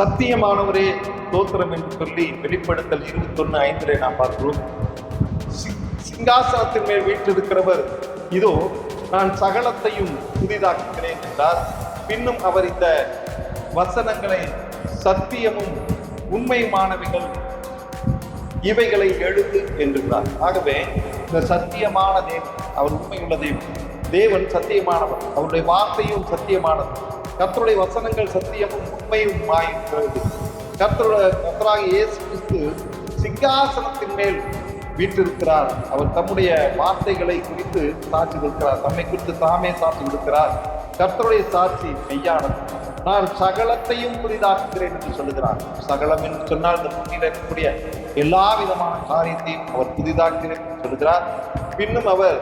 சத்தியமானவரே தோத்திரம் என்று சொல்லி வெளிப்படுத்தல் இருபத்தொன்னு ஐந்திலே நாம் பார்க்கிறோம். சிங்காசனத்தின் மேல் வீற்றிருக்கிறவர் இதோ நான் சகலத்தையும் புதிதாக்குகிறேன் என்றார். பின்னும் அவர் இந்த வசனங்களை சத்தியமும் உண்மையுமானவைகள் இவைகளை எழுது என்றார் ஆகவே இந்த சத்தியமான தேவன் அவர் உண்மையுள்ள தேவன். தேவன் சத்தியமானவர். அவருடைய வார்த்தையும் சத்தியமானது. கத்தருடைய வசனங்கள் சத்தியமும் உண்மையும் மாயின்றது கத்தருடைய கர்த்தராக இயேசு கிறிஸ்து சிங்காசனத்தின் மேல் வீட்டிருக்கிறார் அவர் தம்முடைய வார்த்தைகளை குறித்து சாட்சி கொடுக்கிறார். தம்மை குறித்து தாமே சாட்சி கொடுக்கிறார். கர்த்தருடைய சாட்சி மெய்யானது. நான் சகலத்தையும் புதிதாக்குகிறேன் என்று சொல்லுகிறார். சகலம் என்று சொன்னால் இந்த பூமியில் இருக்கக்கூடிய எல்லா விதமான காரியத்தையும் அவர் புதிதாக்குகிறேன் என்று சொல்லுகிறார். பின்னும் அவர்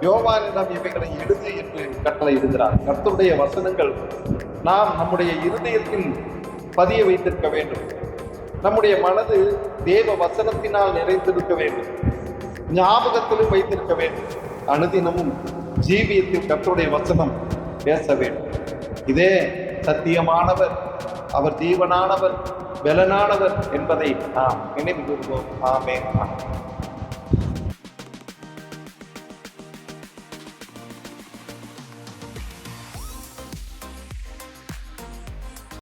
யோவானிடம் இவைகளை எழுது என்று கட்டளை இடுகிறார். கர்த்தருடைய வசனங்கள் நாம் நம்முடைய இருதயத்தில் பதிய வைத்திருக்க வேண்டும். நம்முடைய மனது தேவ வசனத்தினால் நிறைந்திருக்க வேண்டும். ஞாபகத்திலும் வைத்திருக்க வேண்டும். அனுதினமும் ஜீவியத்தில் கர்த்தருடைய வசனம் பேச வேண்டும். இதே சத்தியமானவர் அவர் ஜீவனானவர் பலனானவர் என்பதை நாம் நினைவு கூறுவோம் ஆமே ஆமே